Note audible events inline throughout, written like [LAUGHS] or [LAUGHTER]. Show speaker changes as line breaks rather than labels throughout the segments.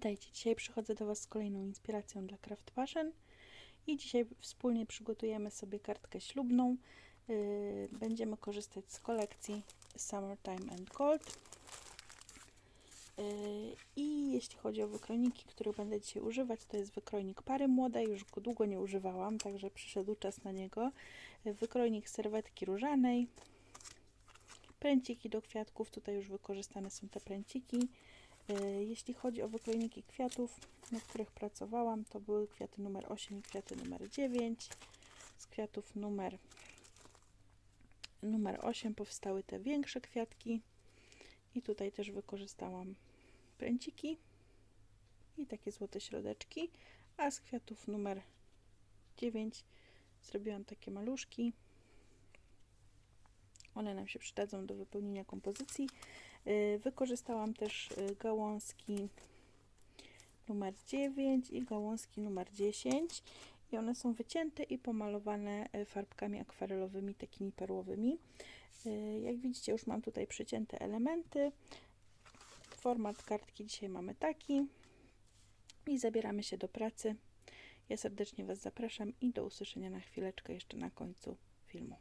Witajcie, dzisiaj przychodzę do Was z kolejną inspiracją dla Craft Passion i dzisiaj wspólnie przygotujemy sobie kartkę ślubną. Yy, Będziemy korzystać z kolekcji Summertime and Gold. Yy, I jeśli chodzi o wykrojniki, których będę dzisiaj używać, to jest wykrojnik pary młodej, już go długo nie używałam, także przyszedł czas na niego. Wykrojnik serwetki różanej, pręciki do kwiatków, tutaj już wykorzystane są te pręciki. E, Jeśli chodzi o wykrojniki kwiatów, na których pracowałam, to były kwiaty numer 8 i kwiaty numer 9. Z kwiatów numer, numer 8 powstały te większe kwiatki. I tutaj też wykorzystałam pręciki i takie złote środeczki. A z kwiatów numer 9 zrobiłam takie maluszki. One nam się przydadzą do wypełnienia kompozycji. Y, Wykorzystałam też y, gałązki numer 9 i gałązki numer 10 i one są wycięte i pomalowane y, farbkami akwarelowymi, takimi perłowymi. Jak widzicie już mam tutaj przycięte elementy. Format kartki dzisiaj mamy taki i zabieramy się do pracy. Ja serdecznie Was zapraszam i do usłyszenia na chwileczkę jeszcze na końcu filmu.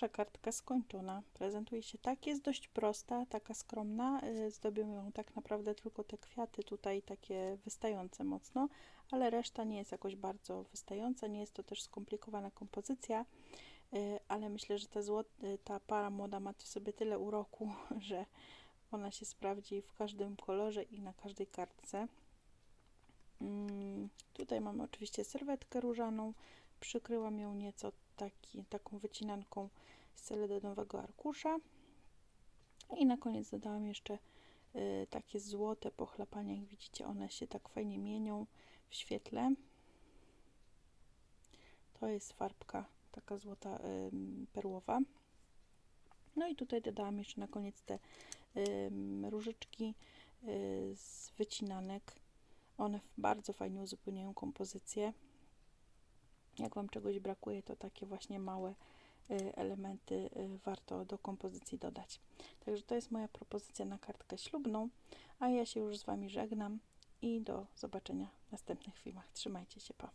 Nasza kartka skończona. Prezentuje się tak, jest dość prosta, taka skromna. y, Zdobią ją tak naprawdę tylko te kwiaty tutaj takie wystające mocno, ale reszta nie jest jakoś bardzo wystająca, nie jest to też skomplikowana kompozycja, y, ale myślę, że ta, zło, y, ta para młoda ma w sobie tyle uroku, [LAUGHS] że ona się sprawdzi w każdym kolorze i na każdej kartce. Mm, Tutaj mamy oczywiście serwetkę różaną, przykryłam ją nieco taki, taką wycinanką z celadonowego arkusza i na koniec dodałam jeszcze y, takie złote pochlapania, jak widzicie one się tak fajnie mienią w świetle. To jest farbka taka złota ym, perłowa. No i tutaj dodałam jeszcze na koniec te ym, różyczki y, z wycinanek. One bardzo fajnie uzupełniają kompozycję. Jak Wam czegoś brakuje, to takie właśnie małe y, elementy y, warto do kompozycji dodać. Także to jest moja propozycja na kartkę ślubną, a ja się już z Wami żegnam i do zobaczenia w następnych filmach. Trzymajcie się, pa!